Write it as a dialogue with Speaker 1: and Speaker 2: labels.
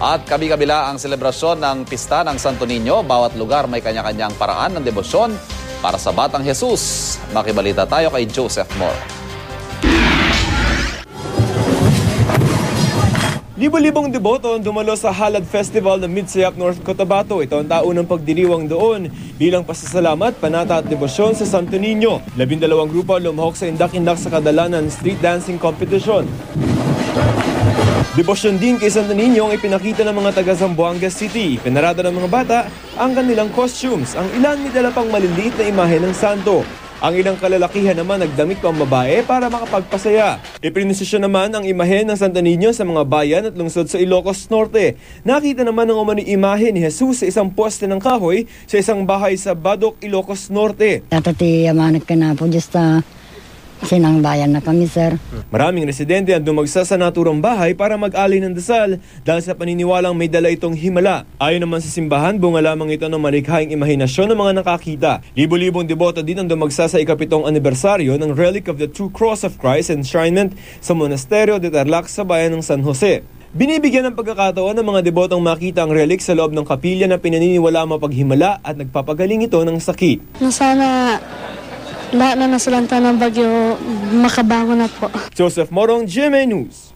Speaker 1: At kabi-kabila ang selebrasyon ng pista ng Santo Niño. Bawat lugar may kanya-kanyang paraan ng debosyon para sa Batang Jesus. Makibalita tayo kay Joseph Moro.
Speaker 2: Libo-libong deboto ang dumalo sa Halad Festival ng Midsayap, North Cotabato. Ito ang taunang pagdiriwang doon bilang pasasalamat, panata at debosyon sa Santo Niño. Labindalawang grupo lumahok sa indak-indak sa kadalanan street dancing competition. Debosyon din kay Santo Niño ang ipinakita ng mga taga Zamboanga City. Pinarada ng mga bata ang kanilang costumes. Ang ilan may dala pang maliliit na imahe ng santo. Ang ilang kalalakihan naman nagdamit pang babae para makapagpasaya. Iprinisisyon naman ang imahe ng Santo Niño sa mga bayan at lungsod sa Ilocos Norte. Nakita naman ng umano'y imahe ni Jesus sa isang poste ng kahoy sa isang bahay sa Badok, Ilocos Norte.
Speaker 3: Tatati amanak ka na po just uh, sinang bayan na kami sir.
Speaker 2: Maraming residente ang dumagsa sa naturang bahay para mag-alay ng dasal dahil sa paniniwalang may dala itong himala. Ayon naman sa simbahan, bunga lamang ito ng malikhaing imahinasyon ng mga nakakita. Libo-libong deboto din ang dumagsa sa ikapitong anibersaryo ng Relic of the True Cross of Christ Enshrinement sa Monasterio de Tarlac sa bayan ng San Jose. Binibigyan ng pagkakataon ng mga debotong makita ang relic sa loob ng kapilya na pinaniniwala mapaghimala at nagpapagaling ito ng sakit.
Speaker 4: na sana lahat na nasalanta ng bagyo makabangon na po.
Speaker 2: Joseph Morong, GMA News.